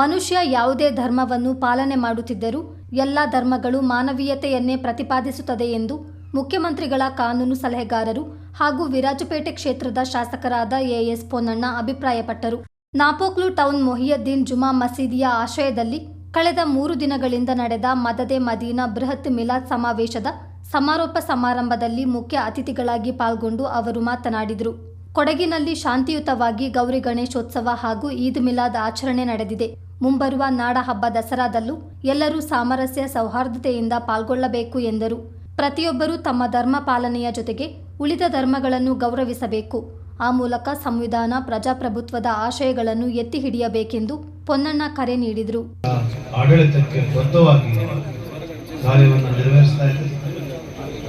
ಮನುಷ್ಯ ಯಾವುದೇ ಧರ್ಮವನ್ನು ಪಾಲನೆ ಮಾಡುತ್ತಿದ್ದರೂ ಎಲ್ಲ ಧರ್ಮಗಳು ಮಾನವೀಯತೆಯನ್ನೇ ಪ್ರತಿಪಾದಿಸುತ್ತದೆ ಎಂದು ಮುಖ್ಯಮಂತ್ರಿಗಳ ಕಾನೂನು ಸಲಹೆಗಾರರು ಹಾಗೂ ವಿರಾಜಪೇಟೆ ಕ್ಷೇತ್ರದ ಶಾಸಕರಾದ ಎಎಸ್ ಪೊನ್ನಣ್ಣ ಅಭಿಪ್ರಾಯಪಟ್ಟರು. ನಾಪೋಕ್ಲು ಟೌನ್ ಮೊಹಿಯದ್ದೀನ್ ಜುಮಾ ಮಸೀದಿಯ ಆಶ್ರಯದಲ್ಲಿ ಕಳೆದ ಮೂರು ದಿನಗಳಿಂದ ನಡೆದ ಮದದೆ ಮದೀನಾ ಬೃಹತ್ ಮಿಲಾದ್ ಸಮಾವೇಶದ ಸಮಾರೋಪ ಸಮಾರಂಭದಲ್ಲಿ ಮುಖ್ಯ ಅತಿಥಿಗಳಾಗಿ ಪಾಲ್ಗೊಂಡು ಅವರು ಮಾತನಾಡಿದರು. ಕೊಡಗಿನಲ್ಲಿ ಶಾಂತಿಯುತವಾಗಿ ಗೌರಿ ಗಣೇಶೋತ್ಸವ ಹಾಗೂ ಈದ್ ಮಿಲಾದ್ ಆಚರಣೆ ನಡೆದಿದೆ. ಮುಂಬರುವ ನಾಡ ಹಬ್ಬ ದಸರಾದಲ್ಲೂ ಎಲ್ಲರೂ ಸಾಮರಸ್ಯ ಸೌಹಾರ್ದತೆಯಿಂದ ಪಾಲ್ಗೊಳ್ಳಬೇಕು ಎಂದರು. ಪ್ರತಿಯೊಬ್ಬರೂ ತಮ್ಮ ಧರ್ಮ ಪಾಲನೆಯ ಜೊತೆಗೆ ಉಳಿದ ಧರ್ಮಗಳನ್ನು ಗೌರವಿಸಬೇಕು. ಆ ಮೂಲಕ ಸಂವಿಧಾನ, ಪ್ರಜಾಪ್ರಭುತ್ವದ ಆಶಯಗಳನ್ನು ಎತ್ತಿ ಹಿಡಿಯಬೇಕೆಂದು ಪೊನ್ನಣ್ಣ ಕರೆ ನೀಡಿದರು. ಆಡಳಿತಕ್ಕೆ ಬದ್ಧವಾಗಿ ಕಾರ್ಯವನ್ನು ಇದೆ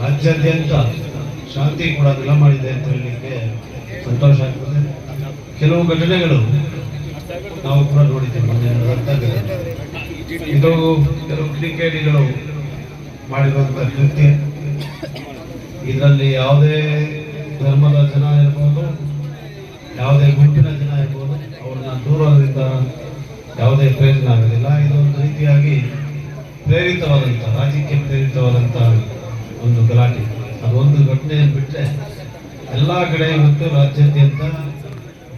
ರಾಜ್ಯಾದ್ಯಂತ ಶಾಂತಿ ಕೂಡ ನೆಲಮಾಡಿದೆ ಅಂತ ಹೇಳಲಿಕ್ಕೆ ಸಂತೋಷ ಆಗ್ತದೆ. ಕೆಲವು ಘಟನೆಗಳು ನಾವು ಕೂಡ ನೋಡಿದ್ದೇವೆ ಇದು ಕೆಲವು ಕ್ರಿಕೆಟಿಗಳು ಮಾಡಿರುವಂತಹ ಕೃತ್ಯ. ಇದರಲ್ಲಿ ಯಾವುದೇ ಧರ್ಮದ ಜನ ಇರ್ಬೋದು, ಯಾವುದೇ ಗುಂಪಿನ ಜನ ಇರ್ಬೋದು, ಅವ್ರನ್ನ ದೂರದಿಂದ ಯಾವುದೇ ಪ್ರಯೋಜನ ಆಗೋದಿಲ್ಲ. ಇದೊಂದು ರೀತಿಯಾಗಿ ಪ್ರೇರಿತವಾದಂಥ ರಾಜಕೀಯ ಪ್ರೇರಿತವಾದಂಥ ಒಂದು ಗಲಾಟೆ. ಒಂದು ಘಟನೆಯನ್ನು ಬಿಟ್ಟರೆ ಎಲ್ಲ ಕಡೆ ಮತ್ತು ರಾಜ್ಯಾದ್ಯಂತ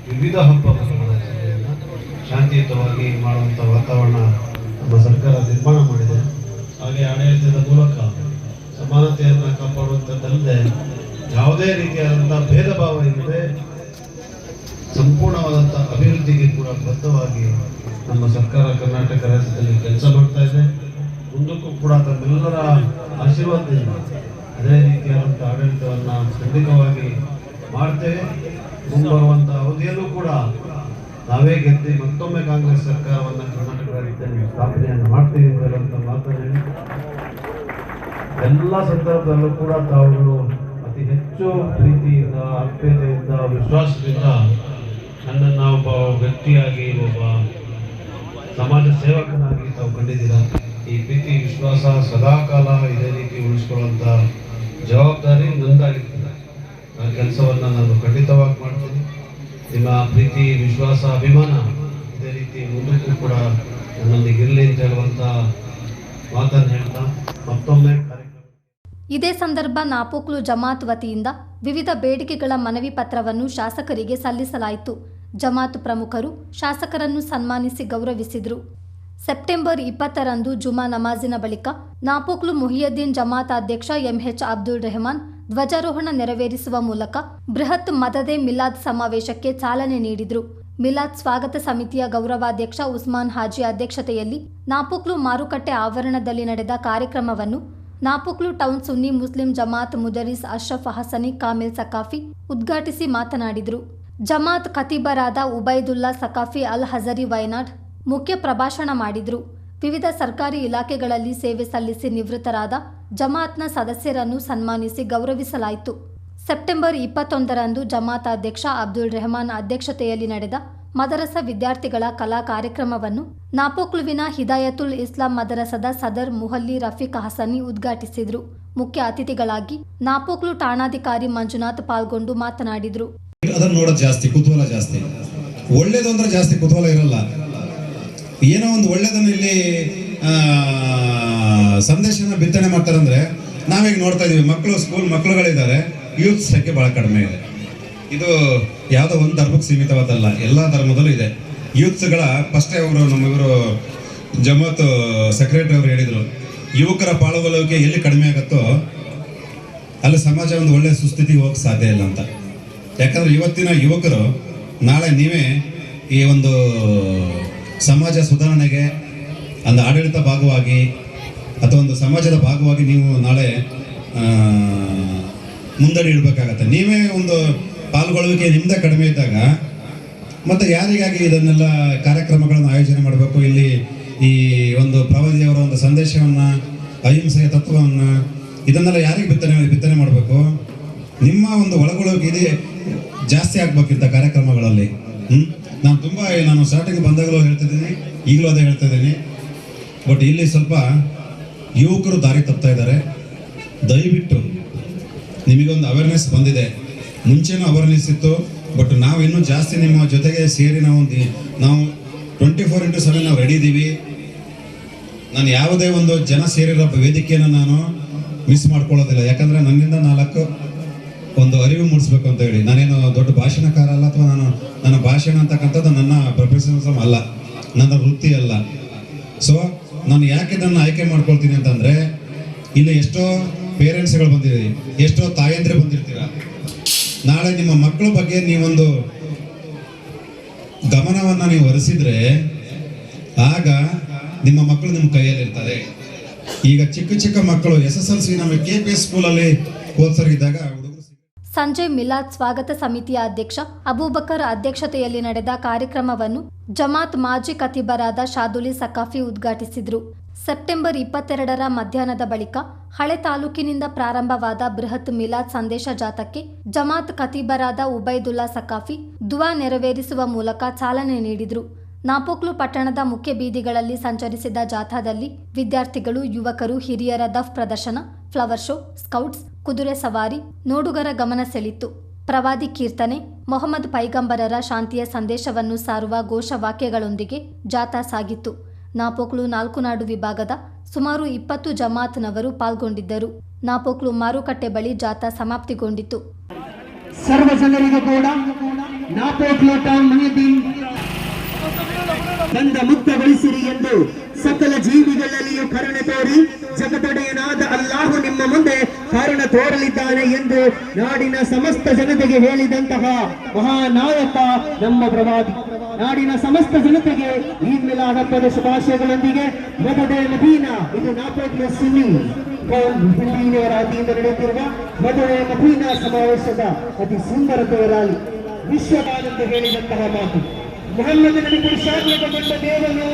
ವಿವಿಧ ಹಬ್ಬಗಳನ್ನು ಶಾಂತಿಯುತವಾಗಿ ಮಾಡುವಂಥ ವಾತಾವರಣ ನಮ್ಮ ಸರ್ಕಾರ ನಿರ್ಮಾಣ ಮಾಡಿದೆ. ಹಾಗೆ ಆಡಳಿತದ ಮೂಲಕ ಸಮಾನತೆಯನ್ನು ಕಾಪಾಡುವಂಥದ್ದಲ್ಲದೆ ಯಾವುದೇ ರೀತಿಯಾದಂಥ ಭೇದ ಭಾವ ಇಲ್ಲದೆ ಸಂಪೂರ್ಣವಾದಂಥ ಅಭಿವೃದ್ಧಿಗೆ ಕೂಡ ಬದ್ಧವಾಗಿ ನಮ್ಮ ಸರ್ಕಾರ ಕರ್ನಾಟಕ ರಾಜ್ಯದಲ್ಲಿ ಕೆಲಸ ಮಾಡ್ತಾ ಇದೆ. ಮುಂದಕ್ಕೂ ಕೂಡ ತಮ್ಮೆಲ್ಲರ ಆಶೀರ್ವಾದದಿಂದ ಅದೇ ರೀತಿಯಾದಂಥ ಆಡಳಿತವನ್ನು ಖಂಡಿತವಾಗಿ ಮಾಡ್ತೇವೆ. ಮುಂಬರುವಂಥ ಅವಧಿಯಲ್ಲೂ ಕೂಡ ನಾವೇ ಗೆದ್ದು ಮತ್ತೊಮ್ಮೆ ಕಾಂಗ್ರೆಸ್ ಸರ್ಕಾರವನ್ನು ಕರ್ನಾಟಕ ರಾಜ್ಯದಲ್ಲಿ ಸ್ಥಾಪನೆಯನ್ನು ಮಾಡ್ತೀವಿ ಅಂತ ಮಾತನ್ನು ಎಲ್ಲ ಸಂದರ್ಭದಲ್ಲೂ ಕೂಡ ತಾವುಗಳು ಅತಿ ಹೆಚ್ಚು ಪ್ರೀತಿಯಿಂದ ಆತ್ಮೀಯತೆಯಿಂದ ವಿಶ್ವಾಸದಿಂದ ನನ್ನನ್ನು ಒಬ್ಬ ವ್ಯಕ್ತಿಯಾಗಿ, ಒಬ್ಬ ಸಮಾಜ ಸೇವಕನಾಗಿ ತಾವು ಕಂಡಿದ್ದೀರಾ? ಈ ಪ್ರೀತಿ, ವಿಶ್ವಾಸ ಸದಾಕಾಲ ಇದೇ ರೀತಿ ಉಳಿಸ್ಕೊಳ್ಳುವಂಥ ಜವಾಬ್ದಾರಿ ನಂದಾಗಿರ್ತದೆ ಆ ಕೆಲಸವನ್ನು ನಾನು ಖಂಡಿತವಾಗಿ ಮಾಡ್ತೀನಿ. ನಿಮ್ಮ ಪ್ರೀತಿ, ವಿಶ್ವಾಸ, ಅಭಿಮಾನ ಇದೇ ರೀತಿ ಮುಂದಕ್ಕೂ ಕೂಡ ನನ್ನೊಂದಿಗೆ ಇರಲಿ ಅಂತ ಹೇಳುವಂಥ ಮಾತನ್ನು ಹೇಳ್ತಾ ಮತ್ತೊಮ್ಮೆ ಇದೇ ಸಂದರ್ಭ ನಾಪೋಕ್ಲು ಜಮಾತ್ ವತಿಯಿಂದ ವಿವಿಧ ಬೇಡಿಕೆಗಳ ಮನವಿ ಪತ್ರವನ್ನು ಶಾಸಕರಿಗೆ ಸಲ್ಲಿಸಲಾಯಿತು. ಜಮಾತ್ ಪ್ರಮುಖರು ಶಾಸಕರನ್ನು ಸನ್ಮಾನಿಸಿ ಗೌರವಿಸಿದರು. ಸೆಪ್ಟೆಂಬರ್ ಇಪ್ಪತ್ತರಂದು ಜುಮಾ ನಮಾಜಿನ ಬಳಿಕ ನಾಪೋಕ್ಲು ಮುಹಿಯದ್ದೀನ್ ಜಮಾತ್ ಅಧ್ಯಕ್ಷ ಎಂಎಚ್ ಅಬ್ದುಲ್ ರೆಹಮಾನ್ ಧ್ವಜಾರೋಹಣ ನೆರವೇರಿಸುವ ಮೂಲಕ ಬೃಹತ್ ಮದದೆ ಮಿಲಾದ್ ಸಮಾವೇಶಕ್ಕೆ ಚಾಲನೆ ನೀಡಿದರು. ಮಿಲಾದ್ ಸ್ವಾಗತ ಸಮಿತಿಯ ಗೌರವಾಧ್ಯಕ್ಷ ಉಸ್ಮಾನ್ ಹಾಜಿ ಅಧ್ಯಕ್ಷತೆಯಲ್ಲಿ ನಾಪುಕ್ಲು ಮಾರುಕಟ್ಟೆ ಆವರಣದಲ್ಲಿ ನಡೆದ ಕಾರ್ಯಕ್ರಮವನ್ನು ನಾಪುಕ್ಲು ಟೌನ್ ಸುನ್ನಿ ಮುಸ್ಲಿಂ ಜಮಾತ್ ಮುದರಿಸ್ ಅಶ್ರಫ್ ಹಸನಿ, ಕಾಮಿಲ್ ಸಕಾಫಿ ಉದ್ಘಾಟಿಸಿ ಮಾತನಾಡಿದರು. ಜಮಾತ್ ಖತೀಬರಾದ ಉಬೈದುಲ್ಲಾ ಸಕಾಫಿ ಅಲ್ ಹಜರಿ ವಯನಾಡ್ ಮುಖ್ಯ ಪ್ರಭಾಷಣ ಮಾಡಿದರು. ವಿವಿಧ ಸರ್ಕಾರಿ ಇಲಾಖೆಗಳಲ್ಲಿ ಸೇವೆ ಸಲ್ಲಿಸಿ ನಿವೃತ್ತರಾದ ಜಮಾತ್ನ ಸದಸ್ಯರನ್ನು ಸನ್ಮಾನಿಸಿ ಗೌರವಿಸಲಾಯಿತು. ಸೆಪ್ಟೆಂಬರ್ ಇಪ್ಪತ್ತೊಂದರಂದು ಜಮಾತ್ ಅಧ್ಯಕ್ಷ ಅಬ್ದುಲ್ ರೆಹಮಾನ್ ಅಧ್ಯಕ್ಷತೆಯಲ್ಲಿ ನಡೆದ ಮದರಸ ವಿದ್ಯಾರ್ಥಿಗಳ ಕಲಾ ಕಾರ್ಯಕ್ರಮವನ್ನು ನಾಪೋಕ್ಲುವಿನ ಹಿದಾಯತುಲ್ ಇಸ್ಲಾಂ ಮದರಸದ ಸದರ್ ಮುಹಲ್ಲಿ ರಫೀಕ್ ಹಸನಿ ಉದ್ಘಾಟಿಸಿದರು. ಮುಖ್ಯ ಅತಿಥಿಗಳಾಗಿ ನಾಪೋಕ್ಲು ಠಾಣಾಧಿಕಾರಿ ಮಂಜುನಾಥ್ ಪಾಲ್ಗೊಂಡು ಮಾತನಾಡಿದರು. ಜಾಸ್ತಿ ಜಾಸ್ತಿ. ಒಳ್ಳೇದು ಜಾಸ್ತಿ, ಕುತೂಹಲ ಇರಲ್ಲ. ಏನೋ ಒಂದು ಒಳ್ಳೇದನ್ನ ಇಲ್ಲಿ ಸಂದೇಶನ ಬಿತ್ತನೆ ಮಾಡ್ತಾರಂದ್ರೆ, ನಾವೀಗ ನೋಡ್ತಾ ಇದೀವಿ, ಮಕ್ಕಳು ಸ್ಕೂಲ್ ಮಕ್ಕಳುಗಳಿದ್ದಾರೆ ಯೂತ್ ಸಂಖ್ಯೆ ಬಹಳ ಕಡಿಮೆ ಇದೆ. ಇದು ಯಾವುದೋ ಒಂದು ಧರ್ಮಕ್ಕೆ ಸೀಮಿತವಾದಲ್ಲ ಎಲ್ಲ ಧರ್ಮದಲ್ಲೂ ಇದೆ. ಯೂತ್ಸ್ಗಳ ಫಸ್ಟೇ ಅವರು ನಮ್ಮ ಇವರು ಜಮಾತ್ ಸೆಕ್ರೆಟರಿ ಅವರು ಹೇಳಿದರು, ಯುವಕರ ಪಾಲ್ಗೊಳ್ಳುವಿಕೆ ಎಲ್ಲಿ ಕಡಿಮೆ ಆಗುತ್ತೋ, ಅಲ್ಲಿ ಸಮಾಜ ಒಂದು ಒಳ್ಳೆ ಸುಸ್ಥಿತಿಗೆ ಹೋಗಕ್ಕೆ ಸಾಧ್ಯ ಇಲ್ಲ ಅಂತ. ಯಾಕಂದ್ರೆ ಇವತ್ತಿನ ಯುವಕರು, ನಾಳೆ ನೀವೇ ಈ ಒಂದು ಸಮಾಜ ಸುಧಾರಣೆಗೆ ಒಂದು ಆಡಳಿತ ಭಾಗವಾಗಿ ಅಥವಾ ಒಂದು ಸಮಾಜದ ಭಾಗವಾಗಿ ನೀವು ನಾಳೆ ಮುಂದಡಿ ಇಡಬೇಕಾಗತ್ತೆ. ನೀವೇ ಒಂದು ಪಾಲ್ಗೊಳ್ಳುವಿಕೆ ನಿಮ್ಮದೇ ಕಡಿಮೆ ಇದ್ದಾಗ, ಮತ್ತು ಯಾರಿಗಾಗಿ ಇದನ್ನೆಲ್ಲ ಕಾರ್ಯಕ್ರಮಗಳನ್ನು ಆಯೋಜನೆ ಮಾಡಬೇಕು? ಇಲ್ಲಿ ಈ ಒಂದು ಪ್ರವಾದಿಯವರ ಒಂದು ಸಂದೇಶವನ್ನು, ಅಹಿಂಸೆಯ ತತ್ವವನ್ನು, ಇದನ್ನೆಲ್ಲ ಯಾರಿಗೆ ಬಿತ್ತನೆ ಬಿತ್ತನೆ ಮಾಡಬೇಕು? ನಿಮ್ಮ ಒಂದು ಒಳಗೊಳ್ಳುವಿಕೆ ಇದೆ ಜಾಸ್ತಿ ಆಗ್ಬೇಕಿಂತ ಕಾರ್ಯಕ್ರಮಗಳಲ್ಲಿ, ಹ್ಮ್? ನಾನು ತುಂಬ, ನಾನು ಸ್ಟಾರ್ಟಿಂಗ್ ಬಂದಾಗಲೂ ಹೇಳ್ತಿದ್ದೀನಿ, ಈಗಲೂ ಅದೇ ಹೇಳ್ತಾ ಇದ್ದೀನಿ. ಬಟ್ ಇಲ್ಲಿ ಸ್ವಲ್ಪ ಯುವಕರು ದಾರಿ ತಪ್ತಾ ಇದ್ದಾರೆ. ದಯವಿಟ್ಟು ನಿಮಗೊಂದು ಅವೇರ್ನೆಸ್ ಬಂದಿದೆ. ಮುಂಚೆನೂ ಅವೇರ್ನೆಸ್ ಇತ್ತು ಬಟ್ ನಾವು ಇನ್ನೂ ಜಾಸ್ತಿ ನಿಮ್ಮ ಜೊತೆಗೆ ಸೇರಿ ನಾವು ನಾವು ಟ್ವೆಂಟಿ ಫೋರ್ ಇಂಟು ಸೆವೆನ್ ನಾವು ರೆಡಿ ಇದ್ದೀವಿ. ನಾನು ಯಾವುದೇ ಒಂದು ಜನ ಸೇರಿರೋ ವೇದಿಕೆಯನ್ನು ನಾನು ಮಿಸ್ ಮಾಡ್ಕೊಳ್ಳೋದಿಲ್ಲ. ಯಾಕಂದರೆ ನನ್ನಿಂದ ನಾಲ್ಕು ಒಂದು ಅರಿವು ಮೂಡಿಸ್ಬೇಕು ಅಂತ ಹೇಳಿ. ನಾನೇನು ದೊಡ್ಡ ಭಾಷಣಕಾರ ಅಲ್ಲ, ಅಥವಾ ನಾನು ನನ್ನ ಭಾಷಣ ಅಂತಕ್ಕಂಥದ್ದು ನನ್ನ ಪ್ರೊಫೆಷನಲಿಸಮ್ ಅಲ್ಲ, ನನ್ನ ವೃತ್ತಿ ಅಲ್ಲ. ಸೊ ನಾನು ಯಾಕೆ ಇದನ್ನು ಆಯ್ಕೆ ಮಾಡ್ಕೊಳ್ತೀನಿ ಅಂತಂದ್ರೆ, ಇಲ್ಲಿ ಎಷ್ಟೋ ಪೇರೆಂಟ್ಸ್ಗಳು ಬಂದಿರಿ ಎಷ್ಟೋ ತಾಯಂದ್ರೆ ಬಂದಿರ್ತೀರ. ನಾಳೆ ನಿಮ್ಮ ಮಕ್ಕಳ ಬಗ್ಗೆ ನೀವೊಂದು ಗಮನವನ್ನು ನೀವು ಒರೆಸಿದ್ರೆ ಆಗ ನಿಮ್ಮ ಮಕ್ಕಳು ನಿಮ್ಮ ಕೈಯಲ್ಲಿರ್ತಾರೆ. ಈಗ ಚಿಕ್ಕ ಚಿಕ್ಕ ಮಕ್ಕಳು ಎಸ್ ಎಸ್ ಎಲ್ ಸಿ ನಮ್ಮ ಕೆ ಪಿ ಎಸ್ ಸ್ಕೂಲಲ್ಲಿ ಓದ್ಸರಿದ್ದಾಗ ಸಂಜೆ ಮಿಲಾದ್ ಸ್ವಾಗತ ಸಮಿತಿಯ ಅಧ್ಯಕ್ಷ ಅಬೂಬಕರ್ ಅಧ್ಯಕ್ಷತೆಯಲ್ಲಿ ನಡೆದ ಕಾರ್ಯಕ್ರಮವನ್ನು ಜಮಾತ್ ಮಾಜಿ ಕತಿಬರಾದ ಶಾದುಲಿ ಸಕಾಫಿ ಉದ್ಘಾಟಿಸಿದರು. ಸೆಪ್ಟೆಂಬರ್ ಇಪ್ಪತ್ತೆರಡರ ಮಧ್ಯಾಹ್ನದ ಬಳಿಕ ಹಳೆ ತಾಲೂಕಿನಿಂದ ಪ್ರಾರಂಭವಾದ ಬೃಹತ್ ಮಿಲಾದ್ ಸಂದೇಶ ಜಾಥಾಕ್ಕೆ ಜಮಾತ್ ಕತಿಬರಾದ ಉಬೈದುಲ್ಲಾ ಸಕಾಫಿ ದುವಾ ನೆರವೇರಿಸುವ ಮೂಲಕ ಚಾಲನೆ ನೀಡಿದರು. ನಾಪೋಕ್ಲು ಪಟ್ಟಣದ ಮುಖ್ಯ ಬೀದಿಗಳಲ್ಲಿ ಸಂಚರಿಸಿದ ಜಾಥಾದಲ್ಲಿ ವಿದ್ಯಾರ್ಥಿಗಳು, ಯುವಕರು, ಹಿರಿಯರ ದಫ್ ಪ್ರದರ್ಶನ, ಫ್ಲವರ್ ಶೋ, ಸ್ಕೌಟ್ಸ್ ಕುದುರೆ ಸವಾರಿ, ನೋಡುಗರ ಗಮನ ಸೆಳಿತು ಪ್ರವಾದಿ ಕೀರ್ತನೆ, ಮೊಹಮ್ಮದ್ ಪೈಗಂಬರರ ಶಾಂತಿಯ ಸಂದೇಶವನ್ನು ಸಾರುವ ಘೋಷವಾಕ್ಯಗಳೊಂದಿಗೆ ಜಾಥಾ ಸಾಗಿತ್ತು. ನಾಪೋಕ್ಲು ನಾಲ್ಕು ನಾಡು ವಿಭಾಗದ ಸುಮಾರು ಇಪ್ಪತ್ತು ಜಮಾತ್ನವರು ಪಾಲ್ಗೊಂಡಿದ್ದರು. ನಾಪೋಕ್ಲು ಮಾರುಕಟ್ಟೆ ಬಳಿ ಜಾಥಾ ಸಮಾಪ್ತಿಗೊಂಡಿತು. ಸರ್ವ ಕೂಡ ಮುಕ್ತಗೊಳಿಸಿರಿ ಎಂದು ಸಕಲ ಜೀವಿಗಳಲ್ಲಿಯೂ ಕರುಣೆ ತೋರಿ ಜಗದೊಡೆಯನಾದ ಅಲ್ಲಾಹು ನಿಮ್ಮ ಮುಂದೆ ಕರುಣ ತೋರಲಿದ್ದಾನೆ ಎಂದು ನಾಡಿನ ಸಮಸ್ತ ಜನತೆಗೆ ಹೇಳಿದಂತಹ ಮಹಾನಾಯಕ ನಮ್ಮ ಪ್ರವಾದಿ. ನಾಡಿನ ಸಮಸ್ತ ಜನತೆಗೆ ಈ ಮಿಲಾದ ಶುಭಾಶಯಗಳೊಂದಿಗೆ ಮಧುಡೆ ಮದೀನಾ, ಇದು ನಾಪೋಟಿಯ ಸುನಿ ನಡೆಯುತ್ತಿರುವ ಮದುವೆ ಮದೀನಾ ಸಮಾವೇಶದ ಅತಿ ಸುಂದರತೆಯ ರ್ಯಾಲಿ ವಿಶ್ವವಾದಂತೆ ಹೇಳಿದಂತಹ ಮಾತು. ಮೊಹಮ್ಮದನಲ್ಲಿ ಪುರುಷಾತ್ಮಕಗೊಂಡ ದೇವನು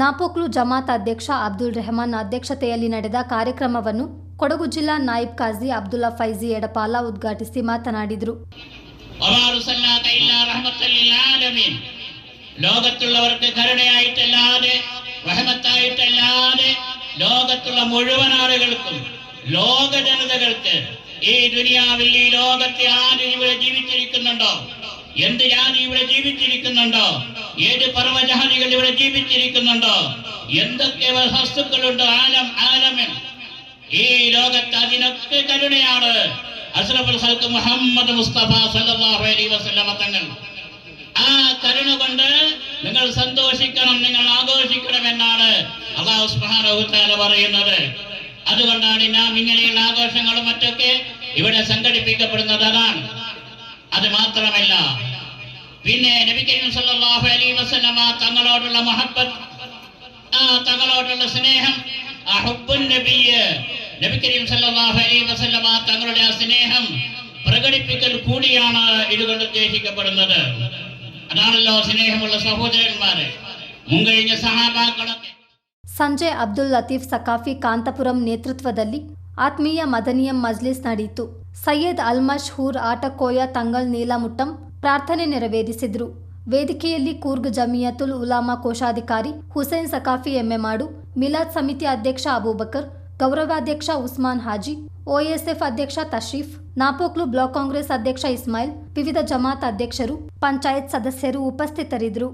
ನಾಪೋಕ್ಲು ಜಮಾತ್ ಅಧ್ಯಕ್ಷ ಅಬ್ದುಲ್ ರೆಹಮಾನ್ ಅಧ್ಯಕ್ಷತೆಯಲ್ಲಿ ನಡೆದ ಕಾರ್ಯಕ್ರಮವನ್ನು ಕೊಡಗು ಜಿಲ್ಲಾ ನಾಯಬ್ ಖಾಜಿ ಅಬ್ದುಲ್ಲಾ ಫೈಜಿ ಎಡಪಾಲ ಉದ್ಘಾಟಿಸಿ ಮಾತನಾಡಿದರು. ಲೋಕ ಜನತೆಗಳು ಈ ದುನಿಯಾವಲ್ಲಿ ಲೋಕಕ್ಕೆ ಆದಿ ಇವರು ಜೀವಿಸಿರಿಕೊಂಡೋ എന്ത് ജാതി ഇവിടെ ജീവിച്ചിരിക്കുന്നുണ്ടോ? ഏത് പർവജാതികൾ ഇവിടെ ജീവിച്ചിരിക്കുന്നുണ്ടോ? എന്തൊക്കെ വസ്തുക്കളുണ്ടോ? ആലം ആലമൻ. ഈ ലോകത്ത് അതിനൊക്കെ കരുണയാണ്. ഖൽക്ക് മുഹമ്മദ് മുസ്തഫ സല്ലല്ലാഹു അലൈഹി വസല്ലമ തങ്ങൾ. ആ കരുണ കൊണ്ട് നിങ്ങൾ സന്തോഷിക്കണം നിങ്ങൾ ആഘോഷിക്കണം എന്നാണ് അള്ളാഹു സുബ്ഹാനഹു തആല പറയുന്നത്. അതുകൊണ്ടാണ് നാം ഇങ്ങനെയുള്ള ആഘോഷങ്ങളും മറ്റൊക്കെ ഇവിടെ സംഘടിപ്പിക്കപ്പെടുന്നത്. അതാണ് അത് മാത്രമല്ല പിന്നെ നബി കരീം സല്ലല്ലാഹു അലൈഹി വസല്ലമ തങ്ങളോടുള്ള മഹബ്ബത്ത് ആ തങ്ങളോടുള്ള സ്നേഹം ആ ഹുബ്ബുൻ നബിയ് നബി കരീം സല്ലല്ലാഹു അലൈഹി വസല്ലമ തങ്ങളുടെ ആ സ്നേഹം പ്രകടിപ്പിക്കൽ കൂടിയാണ് ഇതുകൊണ്ട് ഉദ്ദേശിക്കപ്പെടുന്നത് അതാണല്ലോ സ്നേഹമുള്ള സഹോദരന്മാരെ മുൻകഴിഞ്ഞ സഹാബാക്കളൊക്കെ ಸಂಜೆ ಅಬ್ದುಲ್ ಲತೀಫ್ ಸಕಾಫಿ ಕಾಂತಪುರಂ ನೇತೃತ್ವದಲ್ಲಿ ಆತ್ಮೀಯ ಮದನಿಯಂ ಮಜ್ಲಿಸ್ ನಡೆಯಿತು ಸೈಯದ್ ಅಲ್ಮಶ್ಹೂರ್ ಆಟಕೋಯ ತಂಗಲ್ ನೀಲಮುಟ್ಟಂ ಪ್ರಾರ್ಥನೆ ನೆರವೇರಿಸಿದ್ರು. ವೇದಿಕೆಯಲ್ಲಿ ಕೂರ್ಗ್ ಜಮಿಯತುಲ್ ಉಲಾಮಾ ಕೋಶಾಧಿಕಾರಿ ಹುಸೇನ್ ಸಕಾಫಿ ಎಮ್ಮೆಮಾಡು ಮಿಲಾದ್ ಸಮಿತಿ ಅಧ್ಯಕ್ಷ ಅಬೂಬಕರ್, ಗೌರವಾಧ್ಯಕ್ಷ ಉಸ್ಮಾನ್ ಹಾಜಿ ಒಎಸ್ಎಫ್ ಅಧ್ಯಕ್ಷ ತಶೀಫ್ ನಾಪೋಕ್ಲು ಬ್ಲಾಕ್ ಕಾಂಗ್ರೆಸ್ ಅಧ್ಯಕ್ಷ ಇಸ್ಮಾಯಿಲ್, ವಿವಿಧ ಜಮಾತ್ ಅಧ್ಯಕ್ಷರು, ಪಂಚಾಯತ್ ಸದಸ್ಯರು ಉಪಸ್ಥಿತರಿದ್ದರು